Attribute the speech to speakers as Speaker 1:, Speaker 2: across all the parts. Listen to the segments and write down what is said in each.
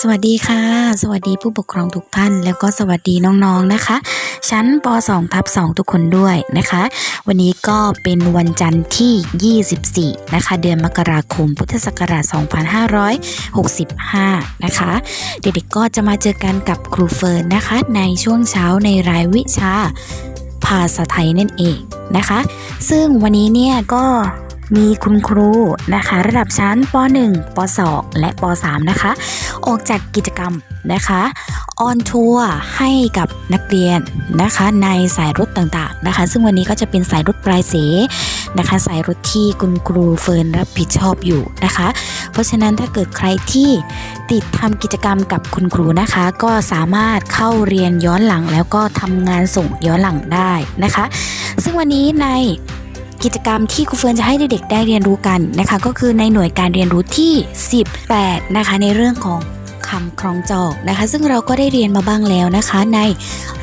Speaker 1: สวัสดีค่ะ สวัสดีผู้ปกครองทุกท่าน แล้วก็สวัสดีน้องๆนะคะ ชั้นป .2 ทับ2ทุกคนด้วยนะคะ วันนี้ก็เป็นวันจันทร์ที่ 24 นะคะ เดือนมกราคม พุทธศักราช 2565 นะคะ เด็กๆก็จะมาเจอกันกับครูเฟิร์นนะคะ ในช่วงเช้าในรายวิชาภาษาไทยนั่นเองนะคะ ซึ่งวันนี้เนี่ยก็ มีคุณครูนะคะ ระดับชั้นป .1 ป .2 และป .3 นะคะ ออกจัดกิจกรรมนะคะออนทัวร์ให้กับนักเรียนนะคะในสายรถต่างๆนะคะ ซึ่งวันนี้ก็จะเป็นสายรถปลายเสนะคะ สายรถที่คุณครูเฟิร์นรับผิดชอบอยู่นะคะ เพราะฉะนั้นถ้าเกิดใครที่ติดทำกิจกรรมกับคุณครูนะคะ ก็สามารถเข้าเรียนย้อนหลังแล้วก็ทำงานส่งย้อนหลังได้นะคะ ซึ่งวันนี้ใน กิจกรรมที่ครูเฟิร์นจะให้เด็กๆได้เรียนรู้กันนะคะ ก็คือในหน่วยการเรียนรู้ที่ 18 นะคะ ในเรื่องของคำครองจอกนะคะ ซึ่งเราก็ได้เรียนมาบ้างแล้วนะคะ ใน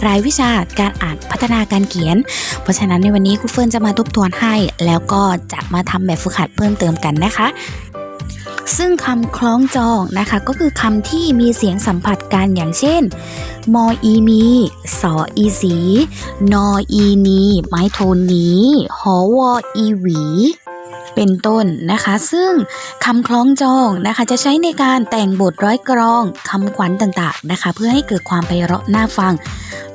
Speaker 1: รายวิชาการอ่านพัฒนาการเขียน เพราะฉะนั้นในวันนี้ครูเฟิร์นจะมาทบทวนให้ แล้วก็จะมาทำแบบฝึกหัดเพิ่มเติมกันนะคะ ซึ่งคำคล้องจองนะคะ ก็คือคำที่มีเสียงสัมผัสกันอย่างเช่น มออีมีสออีสี นออีนี ไม้โทนนี้ หอวออีหวี เป็นต้นนะคะ ซึ่งคำคล้องจองนะคะ จะใช้ในการแต่งบทร้อยกรองคำขวัญต่างๆนะคะ เพื่อให้เกิดความไพเราะน่าฟัง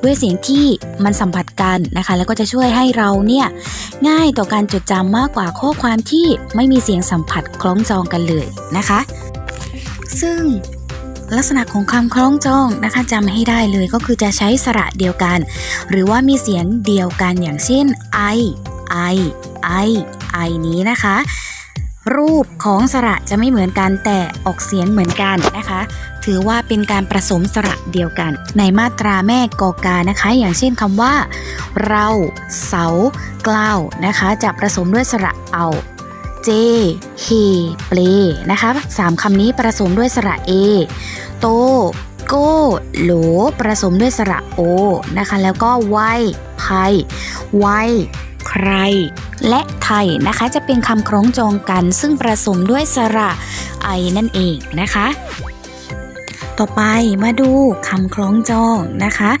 Speaker 1: ด้วยเสียงที่มันสัมผัสกันนะคะ แล้วก็จะช่วยให้เราเนี่ยง่ายต่อการจดจำมากกว่าข้อความที่ไม่มีเสียงสัมผัสคล้องจองกันเลยนะคะ ซึ่งลักษณะของคำคล้องจองนะคะจำให้ได้เลยก็คือจะใช้สระเดียวกัน หรือว่ามีเสียงเดียวกันอย่างเช่น i i i i นี้นะคะ รูปของสระจะไม่เหมือนกันแต่ออกเสียงเหมือนกันนะคะ ถือว่าเป็นการผสมสระเดียวกัน ในมาตราแม่กอกานะคะ อย่างเช่นคำว่า เราเสากล้าวนะคะ จะผสมด้วยสระเอาเจเฮเปลนะคะสามคำนี้ผสมด้วยสระเอโตโก้โหลผสมด้วยสระโอนะคะ แล้วก็ไวภัยไว ใคร และไทยนะคะจะเป็นคำคล้องจองกัน ซึ่งผสมด้วยสระไอนั่นเองนะคะ ต่อไปมาดูคำคล้องจองนะคะ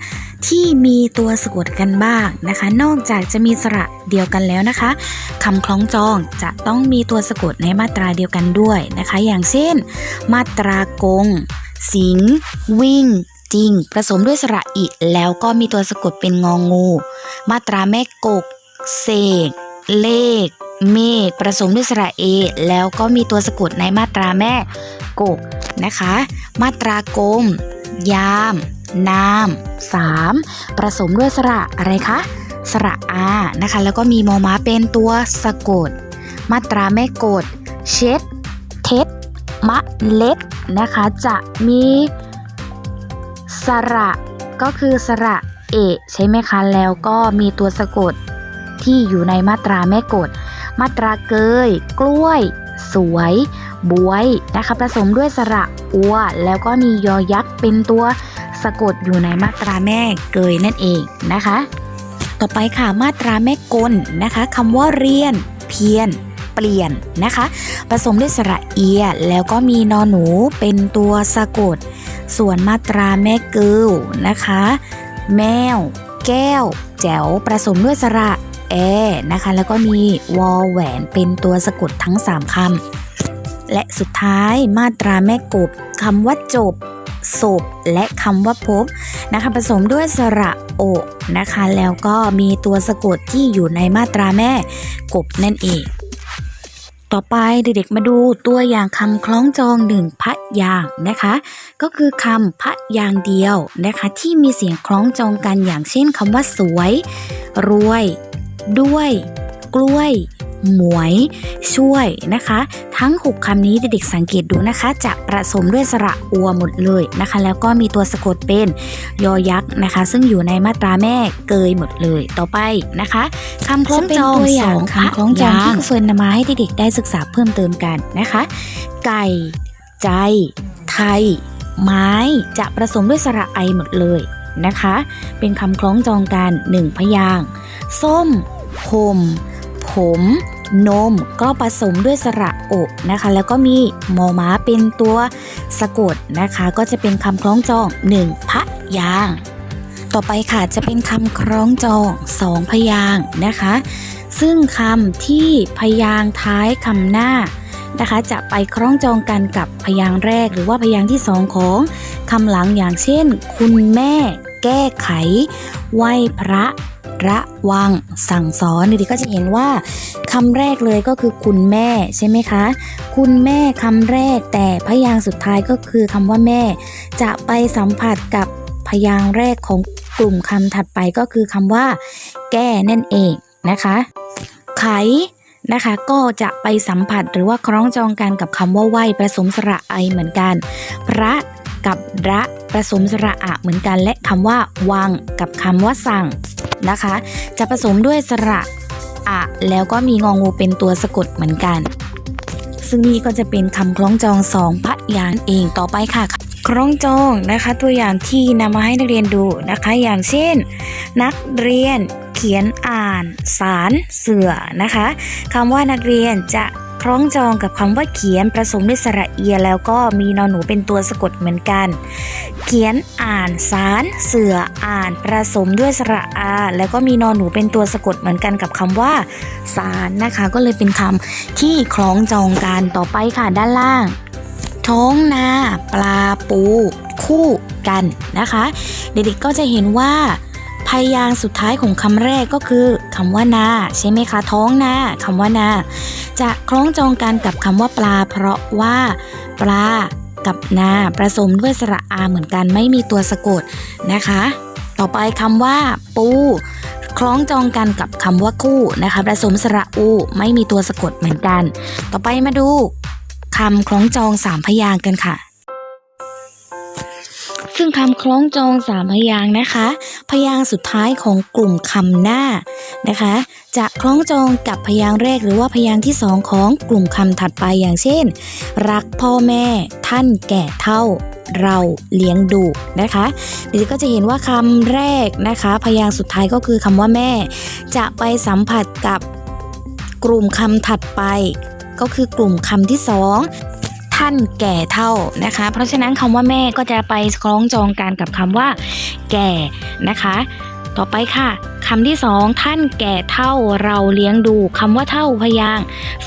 Speaker 1: ที่มีตัวสะกดกันบ้างนะคะ นอกจากจะมีสระเดียวกันแล้วนะคะคำคล้องจองจะต้องมีตัวสะกดในมาตราเดียวกันด้วยนะคะ อย่างเช่น มาตรากง สิง วิ่งจริงผสมด้วยสระอิแล้วก็มีตัวสะกดเป็นงองูมาตราแม่กก เสก เลข เมฆผสมด้วยสระเอ แล้วก็มีตัวสะกดในมาตราแม่กกนะคะ มาตรากลมยาม นามสามผสมด้วยสระอะไรคะสระอานะคะ แล้วก็มีมอม้าเป็นตัวสะกด มาตราแม่กด เช็ด เท็ดมะเล็ดนะคะ จะมีสระก็คือสระเอะใช่ไหมคะ แล้วก็มีตัวสะกด ที่อยู่ในมาตราแม่กดมาตราเกย กล้วย สวย บวยนะคะผสมด้วยสระอัว แล้วก็มียอยักษ์เป็นตัวสะกดอยู่ในมาตราแม่เกยนั่นเองนะคะ ต่อไปค่ะมาตราแม่กลนะคะคำว่าเรียน เพียนเปลี่ยนนะคะ ผสมด้วยสระเอีย แล้วก็มีนอหนูเป็นตัวสะกด ส่วนมาตราแม่เกิลนะคะ แมว แก้ว แจ๋วผสมด้วยสระ แอนะคะ แล้วก็มีวอแหวนเป็นตัวสะกดทั้ง 3คำและสุดท้ายมาตราแม่กบคำว่าจบศพและคำว่าพบนะคะผสมด้วยสระโอนะคะ แล้วก็มีตัวสะกดที่อยู่ในมาตราแม่กบนั่นเอง ต่อไปเด็กๆมาดูตัวอย่างคำคล้องจองหนึ่งพยางนะคะ ก็คือคำพยางเดียวนะคะ ที่มีเสียงคล้องจองกันอย่างเช่นคำว่าสวย รวย ด้วย กล้วย หมวย ช่วยนะคะ ทั้ง 6คำนี้เด็กๆสังเกตดูนะคะ จะผสมด้วยสระอัวหมดเลยนะคะ แล้วก็มีตัวสะกดเป็นยอยักษ์นะคะ ซึ่งอยู่ในมาตราแม่เกยหมดเลยต่อไปนะคะคำคล้องจอง
Speaker 2: ซึ่งเป็นตัวอย่าง
Speaker 1: ส
Speaker 2: คำคล้องจองที่
Speaker 1: ที่ครูเฟิร์นนำมาให้เด็กๆได้ศึกษาเพิ่มเติมกันนะคะ ไก่ ใจ ไทย ไม้จะผสมด้วยสระไอหมดเลยนะคะ เป็นคำคล้องจองกันหนึ่งพยางค์ส้ม ผมผมนมก็ผสมด้วยสระอกนะคะ แล้วก็มีมอม้าเป็นตัวสะกดนะคะ ก็จะเป็นคำคล้องจองหนึ่งพยาง ต่อไปค่ะจะเป็นคำคล้องจองสองพยางนะคะ ซึ่งคำที่พยางท้ายคำหน้านะคะ จะไปคล้องจองกันกับพยางแรก หรือว่าพยางที่สองของคำหลังอย่างเช่น คุณแม่ แก้ไข ไหวพระ ระวังสั่งสอนเด็กๆก็จะเห็นว่าคำแรกเลยก็คือคุณแม่ใช่ไหมคะ คุณแม่คำแรกแต่พยางค์สุดท้ายก็คือคำว่าแม่ จะไปสัมผัสกับพยางค์แรกของกลุ่มคำถัดไปก็คือคำว่า แก้นั่นเองนะคะ ไขนะคะก็จะไปสัมผัสหรือว่าคล้องจองกันกับคำว่าไหวผสมสระไอเหมือนกัน พระกับระผสมสระอะเหมือนกัน และคำว่าวังกับคำว่าสั่ง นะคะ จะผสมด้วยสระอะแล้วก็มีงองูเป็นตัวสะกดเหมือนกัน ซึ่งนี่ก็จะเป็นคำคล้องจองสองพยางค์เองต่อไปค่ะ คล้องจองนะคะ ตัวอย่างที่นำมาให้นักเรียนดูนะคะ อย่างเช่น นักเรียนเขียนอ่าน สารเสือนะคะคำว่านักเรียนจะ ล้องจองกับคำว่าเขียนผสมด้วยสระเอียแล้วก็มีนอนหนูเป็นตัวสะกดเหมือนกัน เขียนอ่านสาร เสืออ่านผสมด้วยสระอา แล้วก็มีนอนหนูเป็นตัวสะกดเหมือนกันกับคำว่า สารนะคะ ก็เลยเป็นคำที่คล้องจองกันต่อไปค่ะด้านล่าง ท้องนา ปลาปู คู่กันนะคะ เด็กๆก็จะเห็นว่า พยางสุดท้ายของคำแรกก็คือคำว่านา ใช่ไหมคะ ท้องนาคำว่านา จะคล้องจองกันกับคำว่าปลา เพราะว่า ปลากับนาผสมด้วยสระอาเหมือนกันไม่มีตัวสะกดนะคะ ต่อไปคำว่า ปูคล้องจองกันกับคำว่าคู่นะคะผสมสระอูไม่มีตัวสะกดเหมือนกัน ต่อไปมาดูคำคล้องจองสามพยางค์กันค่ะ ซึ่งคำคล้องจองสามพยางนะคะ พยางสุดท้ายของกลุ่มคำหน้านะคะ จะคล้องจองกับพยางแรกหรือว่าพยางที่สองของกลุ่มคำถัดไปอย่างเช่น รักพ่อแม่ท่านแก่เท่าเราเลี้ยงดูนะคะเดี๋ยวก็จะเห็นว่าคำแรกนะคะ พยางสุดท้ายก็คือคำว่าแม่ จะไปสัมผัสกับกลุ่มคำถัดไป ก็คือกลุ่มคำที่สอง ท่านแก่เท่านะคะ เพราะฉะนั้นคำว่าแม่ก็จะไปคล้องจองกันกับคำว่า แก่นะคะต่อไปค่ะคำที่สองท่านแก่เท่าเราเลี้ยงดูคำว่าเท่าพยาง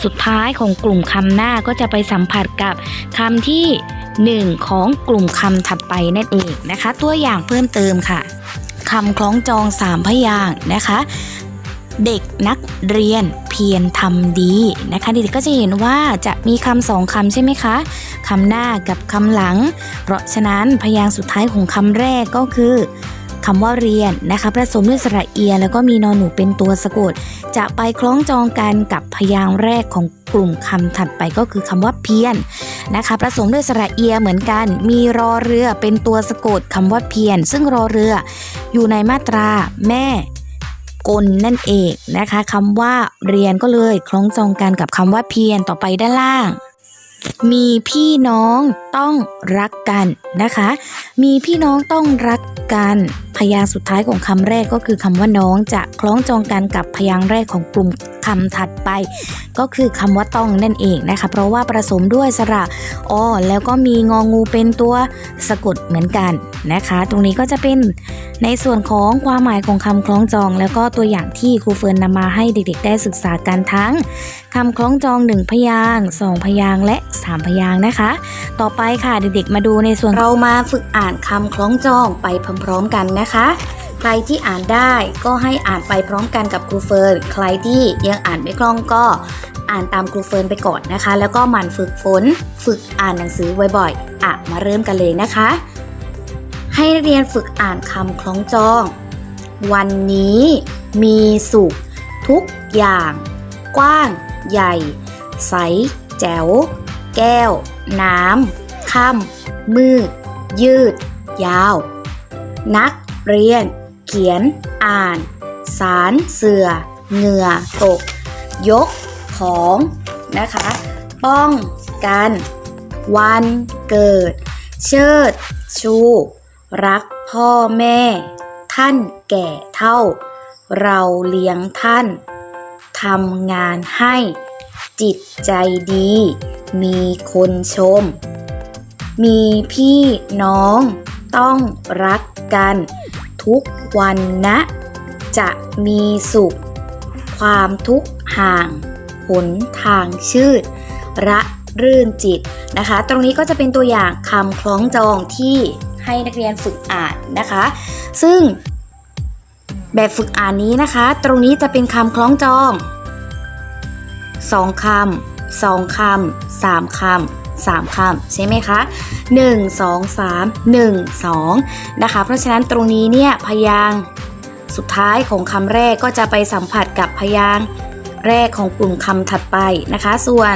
Speaker 1: สุดท้ายของกลุ่มคำหน้าก็จะไปสัมผัสกับคำที่หนึ่งของกลุ่มคำถัดไปนั่นเองนะคะ ตัวอย่างเพิ่มเติมค่ะคำคล้องจองสามพยางนะคะ เด็กนักเรียนเพียรทำดีนะคะเด็กๆก็จะเห็นว่าจะมีคำสองคำใช่ไหมคะคำหน้ากับคำหลัง เพราะฉะนั้นพยางค์สุดท้ายของคำแรกก็คือคำว่าเรียนนะคะผสมด้วยสระเอีย แล้วก็มีนอนหนูเป็นตัวสะกด จะไปคล้องจองกันกับพยางค์แรกของกลุ่มคำถัดไปก็คือคำว่าเพียรนะคะผสมด้วยสระเอียเหมือนกัน มีรอเรือเป็นตัวสะกดคำว่าเพียรซึ่งรอเรืออยู่ในมาตราแม่ กลนั่นเองนะคะคำว่าเรียนก็เลยคล้องจองกันกับคำว่าเพียรต่อไปด้านล่าง มีพี่น้องต้องรักกันนะคะ มีพี่น้องต้องรักกัน พยางค์สุดท้ายของคำแรกก็คือคำว่าน้องจะคล้องจองกันกับพยางค์แรกของกลุ่มคำถัดไป ก็คือคำว่าต้องนั่นเองนะคะ เพราะว่าผสมด้วยสระอแล้วก็มีงองูเป็นตัวสะกดเหมือนกันนะคะ ตรงนี้ก็จะเป็นในส่วนของความหมายของคำคล้องจอง แล้วก็ตัวอย่างที่ครูเฟิร์นนำมาให้เด็กๆ ได้ศึกษากันทั้งคำคล้องจองหนึ่งพยางค์สองพยางค์และสามพยางค์นะคะ ต่อไปค่ะเด็กๆมาดูในส่วนเรามาฝึกอ่านคำคล้องจองไปพร้อมๆกันนะคะ ใครที่อ่านได้ก็ให้อ่านไปพร้อมกันกับครูเฟิร์น ใครที่ยังอ่านไม่คล่องก็อ่านตามครูเฟิร์นไปก่อนนะคะ แล้วก็หมั่นฝึกฝน ฝึกอ่านหนังสือบ่อยๆ อะ มาเริ่มกันเลยนะคะ ให้นักเรียนฝึกอ่านคำคล้องจอง วันนี้มีสุข ทุกอย่าง กว้าง ใหญ่ ใส แจ๋ว แก้ว น้ำ ค่ำมืด ยืด ยาว นักเรียน เขียน อ่าน สารเสือเหงื่อตก ยก ของนะคะ ป้องกัน วันเกิด เชิด ชู รักพ่อแม่ ท่านแก่เท่า เราเลี้ยงท่านทำงานให้จิตใจดี มีคนชม มีพี่น้องต้องรักกัน ทุกวันนะ จะมีสุข ความทุกข์ห่างหนทางชืด ระรื่นจิตนะคะ ตรงนี้ก็จะเป็นตัวอย่างคำคล้องจองที่ให้นักเรียนฝึกอ่านนะคะ ซึ่งแบบฝึกอ่านนี้นะคะ ตรงนี้จะเป็นคำคล้องจองสองคำสองคำสามคำ สามคำใช่ไหมคะหนึ่งสองสามหนึ่งสองนะคะ เพราะฉะนั้นตรงนี้เนี่ยพยางสุดท้ายของคำแรกก็จะไปสัมผัสกับพยางแรกของกลุ่มคำถัดไปนะคะ ส่วน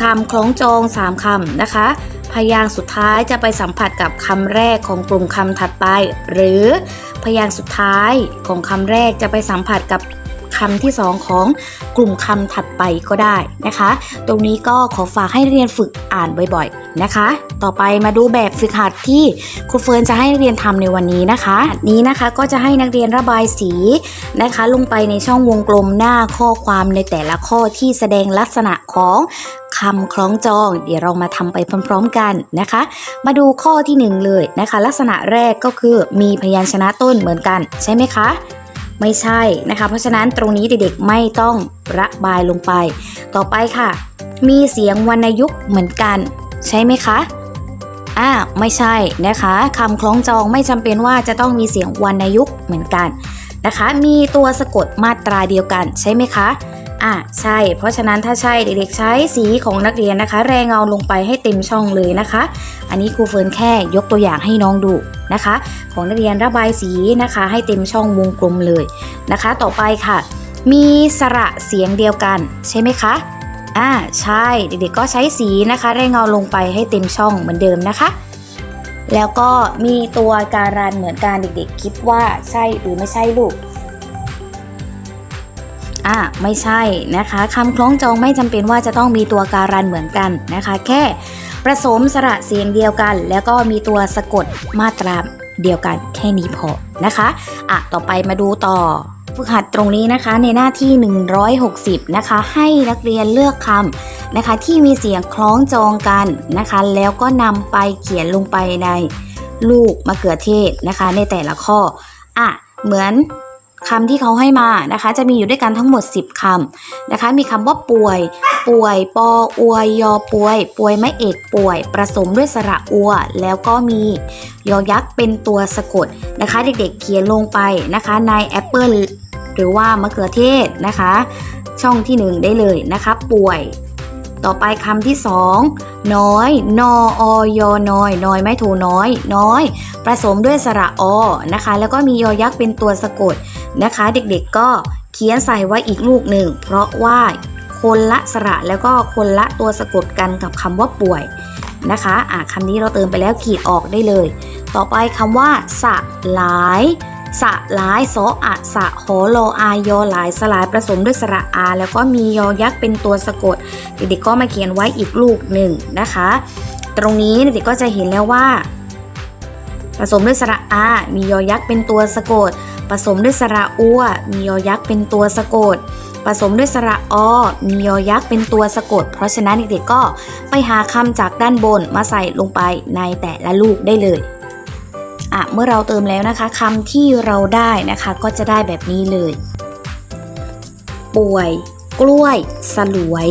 Speaker 1: คำคล้องจองสามคำนะคะ พยางสุดท้ายจะไปสัมผัสกับคำแรกของกลุ่มคำถัดไป หรือพยางสุดท้ายของคำแรกจะไปสัมผัสกับ คำที่สองของกลุ่มคำถัดไปก็ได้นะคะ ตรงนี้ก็ขอฝากให้เรียนฝึกอ่านบ่อยๆนะคะ ต่อไปมาดูแบบฝึกหัดที่ครูเฟิร์นจะให้นักเรียนทำในวันนี้นะคะนี้นะคะก็จะให้นักเรียนระบายสีนะคะ ลงไปในช่องวงกลมหน้าข้อความในแต่ละข้อที่แสดงลักษณะของคำคล้องจอง เดี๋ยวเรามาทำไปพร้อมๆกันนะคะ มาดูข้อที่หนึ่งเลยนะคะ ลักษณะแรกก็คือมีพยัญชนะต้นเหมือนกันใช่ไหมคะ ไม่ใช่นะคะ เพราะฉะนั้นตรงนี้เด็กๆไม่ต้องระบายลงไป ต่อไปค่ะ มีเสียงวรรณยุกต์เหมือนกัน ใช่ไหมคะอ่าไม่ใช่นะคะคำคล้องจองไม่จำเป็นว่าจะต้องมีเสียงวรรณยุกต์เหมือนกันนะคะ มีตัวสะกดมาตราเดียวกันใช่ไหมคะ อ่าใช่ เพราะฉะนั้นถ้าใช่เด็กๆใช้สีของนักเรียนนะคะ แรงเงาลงไปให้เต็มช่องเลยนะคะ อันนี้ครูเฟิร์นแค่ยกตัวอย่างให้น้องดูนะคะ ของนักเรียนระบายสีนะคะ ให้เต็มช่องวงกลมเลยนะคะ ต่อไปค่ะ มีสระเสียงเดียวกันใช่ไหมคะอ่าใช่เด็กๆก็ใช้สีนะคะ แรงเงาลงไปให้เต็มช่องเหมือนเดิมนะคะแล้วก็มีตัวการันเหมือนกันเด็กๆ คิดว่าใช่หรือไม่ใช่ลูก อ่าไม่ใช่นะคะคำคล้องจองไม่จำเป็นว่าจะต้องมีตัวการันเหมือนกันนะคะ แค่ผสมสระเสียงเดียวกัน แล้วก็มีตัวสะกดมาตราเดียวกันแค่นี้พอนะคะอะต่อไปมาดูต่อฝึกหัดตรงนี้นะคะในหน้าที่ 160 นะคะ ให้นักเรียนเลือกคำนะคะ ที่มีเสียงคล้องจองกันนะคะ แล้วก็นำไปเขียนลงไปในลูกมะเขือเทศนะคะ ในแต่ละข้ออะเหมือน คำที่เขาให้มานะคะ จะมีอยู่ด้วยกันทั้งหมด 10คำนะคะ มีคำว่าป่วย ป่วย ปออวยยอป่วย ป่วยไม่เอกป่วย ประสมด้วยสระอัว แล้วก็มียอยักษ์เป็นตัวสะกดนะคะ เด็กๆเขียนลงไปนะคะ ในแอปเปิลหรือว่ามะเขือเทศนะคะ ช่องที่ 1 ได้เลยนะคะ ป่วย ต่อไปคำที่ 2 น้อย นออยน้อยน้อยไม่โทน้อย น้อย ผสมด้วยสระอนะคะ แล้วก็มียอยักษ์เป็นตัวสะกด นะคะ เด็กๆก็เขียนใส่ไว้อีกลูกหนึ่ง เพราะว่าคนละสระแล้วก็คนละตัวสะกดกันกับคำว่าป่วยนะคะอะคำนี้เราเติมไปแล้วขีดออกได้เลย ต่อไปคำว่า สะหลาย สะหลายโสอะสะโหโลอายอหลายสลายผสมด้วยสระอา แล้วก็มียอยักษ์เป็นตัวสะกด เด็กๆก็มาเขียนไว้อีกลูกหนึ่งนะคะ ตรงนี้เด็กๆก็จะเห็นแล้วว่า ผสมด้วยสระอา มียอยักษ์เป็นตัวสะกด ผสมด้วยสระอัวมียอยักษ์เป็นตัวสะกด ผสมด้วยสระอมียอยักษ์เป็นตัวสะกด เพราะฉะนั้นเด็กๆก็ไปหาคำจากด้านบนมาใส่ลงไปในแต่ละลูกได้เลยอะเมื่อเราเติมแล้วนะคะคำที่เราได้นะคะก็จะได้แบบนี้เลย ป่วยกล้วย สลวย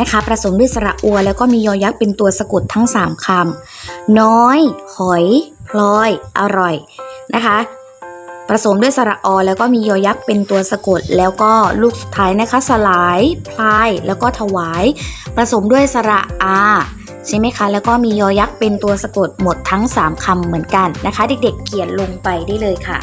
Speaker 1: นะคะผสมด้วยสระอัว แล้วก็มียอยักษ์เป็นตัวสะกดทั้ง 3คำน้อย หอย พลอย อร่อยนะคะ ผสมด้วยสระอแล้วก็มียอยักษ์เป็นตัวสะกด แล้วก็ลูกสุดท้ายนะคะ สลาย พลาย แล้วก็ถวาย ผสมด้วยสระอาใช่ไหมคะ แล้วก็มียอยักษ์เป็นตัวสะกดหมดทั้ง 3คำเหมือนกันนะคะ เด็กๆเขียนลงไปได้เลยค่ะ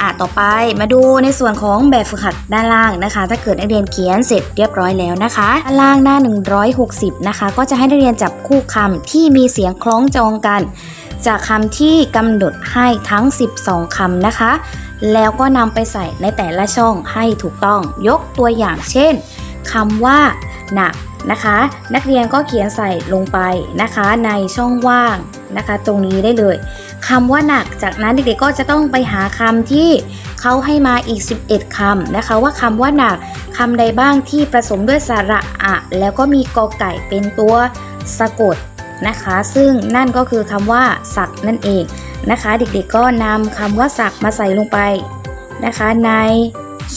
Speaker 1: อะต่อไปมาดูในส่วนของแบบฝึกหัดด้านล่างนะคะ ถ้าเกิดนักเรียนเขียนเสร็จเรียบร้อยแล้วนะคะด้านล่างหน้า 160 นะคะ ก็จะให้นักเรียนจับคู่คำที่มีเสียงคล้องจองกัน จากคำที่กำหนดให้ทั้ง 12คำนะคะ แล้วก็นำไปใส่ในแต่ละช่องให้ถูกต้อง ยกตัวอย่างเช่นคำว่า หนักนะคะ นักเรียนก็เขียนใส่ลงไปนะคะ ในช่องว่างนะคะ ตรงนี้ได้เลยคำว่าหนักจากนั้นเด็กๆก็จะต้องไปหาคำที่เขาให้มาอีก 11คำนะคะ ว่าคำว่าหนักคำใดบ้างที่ผสมด้วยสระอะ แล้วก็มีกอไก่เป็นตัวสะกด นะคะ ซึ่งนั่นก็คือคำว่าสักนั่นเองนะคะ เด็กๆก็นำคำว่าสักมาใส่ลงไปนะคะ ใน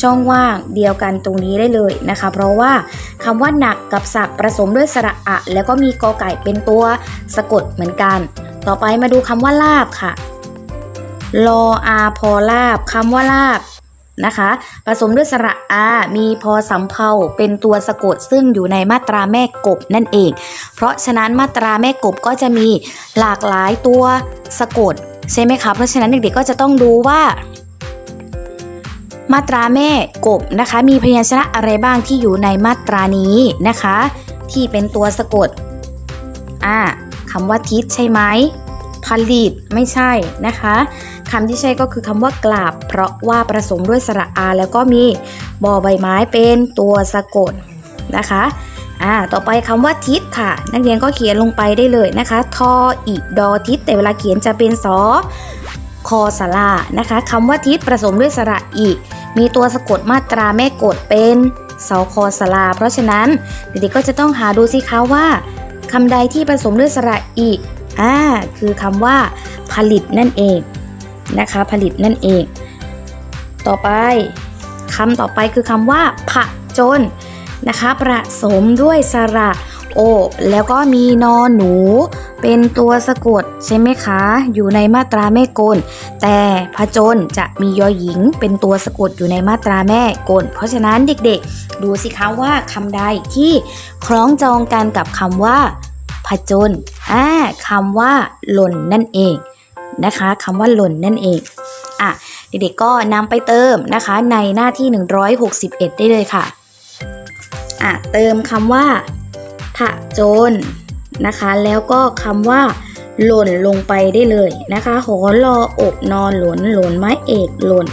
Speaker 1: ช่องว่างเดียวกันตรงนี้ได้เลยนะคะ เพราะว่าคำว่าหนักกับสักผสมด้วยสระอะ แล้วก็มีกอไก่เป็นตัวสะกดเหมือนกัน ต่อไปมาดูคำว่าลาบค่ะลออาพอลาบคำว่าลาบ นะคะ ผสมด้วยสระอามีพอสำเพาเป็นตัวสะกดซึ่งอยู่ในมาตราแม่กบนั่นเอง เพราะฉะนั้นมาตราแม่กบก็จะมีหลากหลายตัวสะกดใช่ไหมคะ เพราะฉะนั้นเด็กๆก็จะต้องดูว่า มาตราแม่กบนะคะ มีพยัญชนะอะไรบ้างที่อยู่ในมาตรานี้นะคะ ที่เป็นตัวสะกดอ่าคำว่าทิศใช่ไหม ผลิตไม่ใช่นะคะคำที่ใช่ก็คือคำว่ากราบ เพราะว่าผสมด้วยสระอา แล้วก็มีบอใบไม้เป็นตัวสะกดนะคะอ่าต่อไปคำว่าทิศค่ะ นักเรียนก็เขียนลงไปได้เลยนะคะทออิดอทิศแต่เวลาเขียนจะเป็นสอคอสลานะคะคำว่าทิศผสมด้วยสระอิมีตัวสะกดมาตราแม่กดเป็นสอคอสลา เพราะฉะนั้นเด็กๆก็จะต้องหาดูสิคะว่าคำใดที่ผสมด้วยสระอิ อ่าคือคำว่าผลิตนั่นเองนะคะผลิตนั่นเอง ต่อไปคำต่อไปคือคำว่าผจญนะคะผสมด้วยสระโอแล้วก็มีนอหนู เป็นตัวสะกดใช่ไหมคะ อยู่ในมาตราแม่กลแต่ผจญจะมียอหญิง เป็นตัวสะกดอยู่ในมาตราแม่กลเพราะฉะนั้นเด็กๆ ดูสิคะว่าคำใดที่คล้องจองกันกับคำว่า ผจญอ่าคำว่าหล่นนั่นเองนะคะคำว่าหล่นนั่นเองอะเด็กๆก็นำไปเติมนะคะในหน้าที่ 161 ได้เลยค่ะอะเติมคำว่าผจญนะคะแล้วก็คำว่า หล่นลงไปได้เลยนะคะหอรออบนอนหล่นหล่นไม้เอกหล่น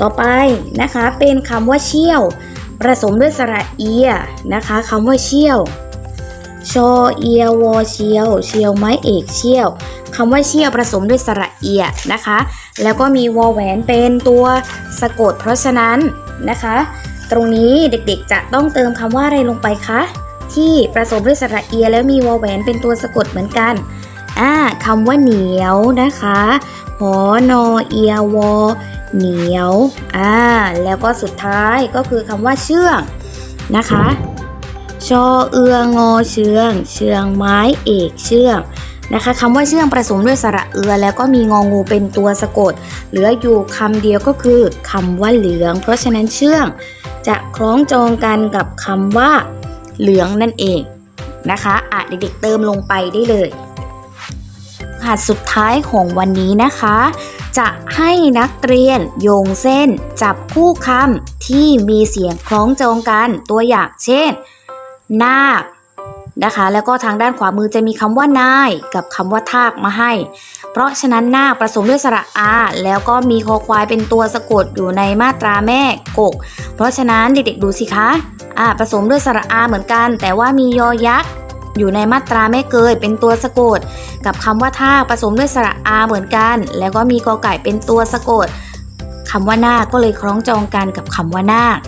Speaker 1: ต่อไปนะคะเป็นคำว่าเชี่ยวผสมด้วยสระเอียนะคะคำว่าเชี่ยว ชอเอียวอเชียว เชียวไม้เอกเชี่ยวคำว่าเชี่ยวผสมด้วยสระเอียนะคะ แล้วก็มีวอแหวนเป็นตัวสะกด เพราะฉะนั้นนะคะ ตรงนี้เด็กๆจะต้องเติมคำว่าอะไรลงไปคะที่ผสมด้วยสระเอียแล้วมีวอแหวนเป็นตัวสะกดเหมือนกันอ่าคำว่าเหนียวนะคะหอนอเอียวอเหนียวอ่าแล้วก็สุดท้ายก็คือคำว่าเชื่องนะคะ ชอเอืองอเชือง เชืองไม้เอกเชื่องนะคะคำว่าเชื่องผสมด้วยสระเอือ แล้วก็มีงองูเป็นตัวสะกด เหลืออยู่คำเดียวก็คือคำว่าเหลือง เพราะฉะนั้นเชื่อง จะคล้องจองกันกับคำว่า เหลืองนั่นเองนะคะอะเด็กๆเติมลงไปได้เลยหัดสุดท้ายของวันนี้นะคะ จะให้นักเรียนโยงเส้น จับคู่คำที่มีเสียงคล้องจองกันตัวอย่างเช่น นาคนะคะ แล้วก็ทางด้านขวามือจะมีคำว่านายกับคำว่าทากมาให้ เพราะฉะนั้นนาคผสมด้วยสระอา แล้วก็มีคอควายเป็นตัวสะกดอยู่ในมาตราแม่กก เพราะฉะนั้นเด็กๆดูสิคะอ่าผสมด้วยสระอาเหมือนกัน แต่ว่ามียอยักษ์อยู่ในมาตราแม่เกยเป็นตัวสะกด กับคำว่าทากผสมด้วยสระอาเหมือนกัน แล้วก็มีกอไก่เป็นตัวสะกดคำว่านาคก็เลยคล้องจองกันกับคำว่านาค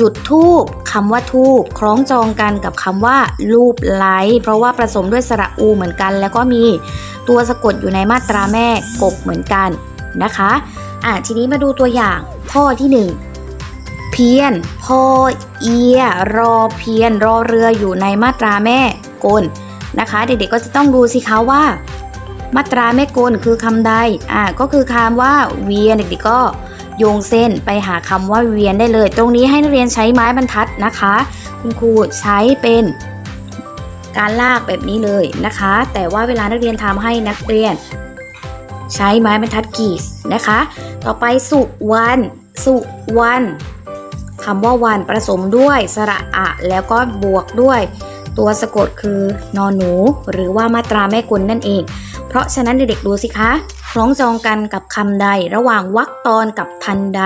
Speaker 1: จุดทูบคำว่าทูบคล้องจองกันกับคำว่ารูปไล้เพราะว่าผสมด้วยสระอูเหมือนกัน แล้วก็มีตัวสะกดอยู่ในมาตราแม่กบเหมือนกันนะคะอะทีนี้มาดูตัวอย่างข้อที่หนึ่งเพียนพอเอีย รอเพียน รอเรืออยู่ในมาตราแม่กลนะคะ เด็กๆก็จะต้องดูสิคะว่า มาตราแม่กลคือคำใดอะก็คือคำว่าเวียนเด็กๆก็ โยงเส้นไปหาคำว่าเวียนได้เลย ตรงนี้ให้นักเรียนใช้ไม้บรรทัดนะคะ คุณครูใช้เป็นการลากแบบนี้เลยนะคะ แต่ว่าเวลานักเรียนทำให้นักเรียน ใช้ไม้บรรทัดกีดนะคะ ต่อไปสุวรรณสุวรรณคำว่าวันผสมด้วยสระอะแล้วก็บวกด้วย ตัวสะกดคือนอนหนู หรือว่ามาตราแม่กุลนั่นเอง เพราะฉะนั้นเด็กๆดูสิคะ คล้องจองกันกับคำใด ระหว่างวรรคตอนกับทันใด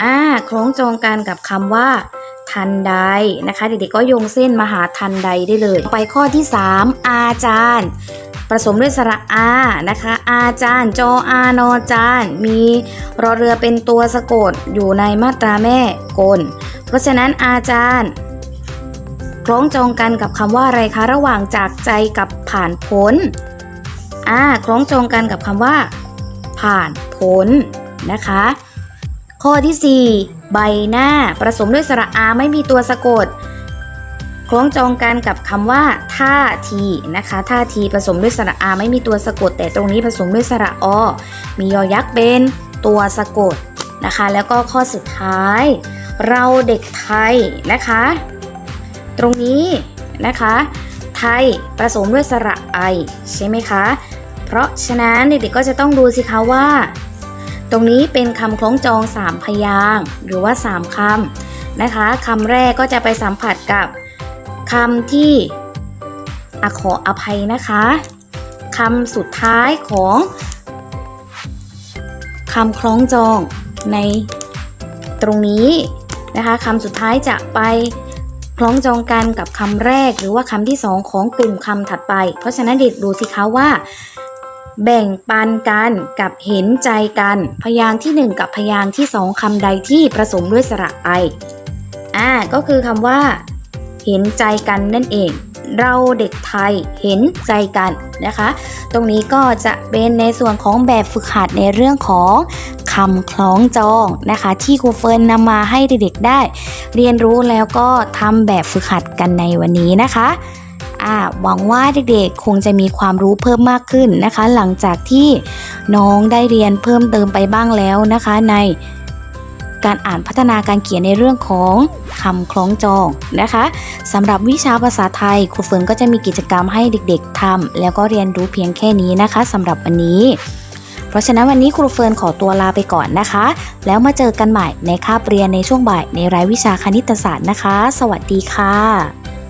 Speaker 1: อ่าคล้องจองกันกับคำว่า ทันใดนะคะ เด็กๆก็โยงเส้นมาหาทันใดได้เลย ไปข้อที่ 3 อาจารย์ผสมด้วยสระอานะคะ อาจารย์ จออานอจารย์มีรอเรือเป็นตัวสะกดอยู่ในมาตราแม่กล เพราะฉะนั้นอาจารย์คล้องจองกันกับคำว่าอะไรคะ ระหว่างจากใจกับผ่านพ้น อ่าคล้องจองกันกับคำว่า ผ่านพ้นนะคะ ข้อที่ 4 ใบหน้าผสมด้วยสระอาไม่มีตัวสะกด คล้องจองกันกับคำว่าท่าทีนะคะท่าทีผสมด้วยสระอาไม่มีตัวสะกด แต่ตรงนี้ผสมด้วยสระอมียอยักษ์เป็นตัวสะกดนะคะ แล้วก็ข้อสุดท้าย เราเด็กไทยนะคะ ตรงนี้นะคะ ไทยผสมด้วยสระไอใช่ไหมคะ เพราะฉะนั้นเด็กๆก็จะต้องดูสิคะว่า ตรงนี้เป็นคำคล้องจอง 3 พยางหรือว่า 3คำนะคะคำแรกก็จะไปสัมผัสกับคำที่อขออภัยนะคะคำสุดท้ายของคำคล้องจองในตรงนี้นะคะคำสุดท้ายจะไปคล้องจองกันกับคำแรกหรือว่าคำที่สองของกลุ่มคำถัดไป เพราะฉะนั้นเด็กดูสิคะว่า แบ่งปันกันกับเห็นใจกัน พยางค์ที่ 1 กับพยางค์ที่ 2คำใดที่ผสมด้วยสระไออ่าก็คือคำว่า เห็นใจกันนั่นเอง เราเด็กไทยเห็นใจกันนะคะ ตรงนี้ก็จะเป็นในส่วนของแบบฝึกหัดในเรื่องของคำคล้องจองนะคะ ที่ครูเฟิร์นนำมาให้เด็กๆได้ เรียนรู้แล้วก็ทำแบบฝึกหัดกันในวันนี้นะคะ อ่าหวังว่าเด็กๆ คงจะมีความรู้เพิ่มมากขึ้นนะคะ หลังจากที่น้องได้เรียนเพิ่มเติมไปบ้างแล้วนะคะ ในการอ่านพัฒนาการเขียนในเรื่องของคำคล้องจองนะคะสำหรับวิชาภาษาไทยครูเฟิร์นก็จะมีกิจกรรมให้เด็กๆทำแล้วก็เรียนรู้เพียงแค่นี้นะคะสำหรับวันนี้ เพราะฉะนั้นวันนี้ครูเฟิร์นขอตัวลาไปก่อนนะคะ แล้วมาเจอกันใหม่ในคาบเรียนในช่วงบ่ายในรายวิชาคณิตศาสตร์นะคะ สวัสดีค่ะ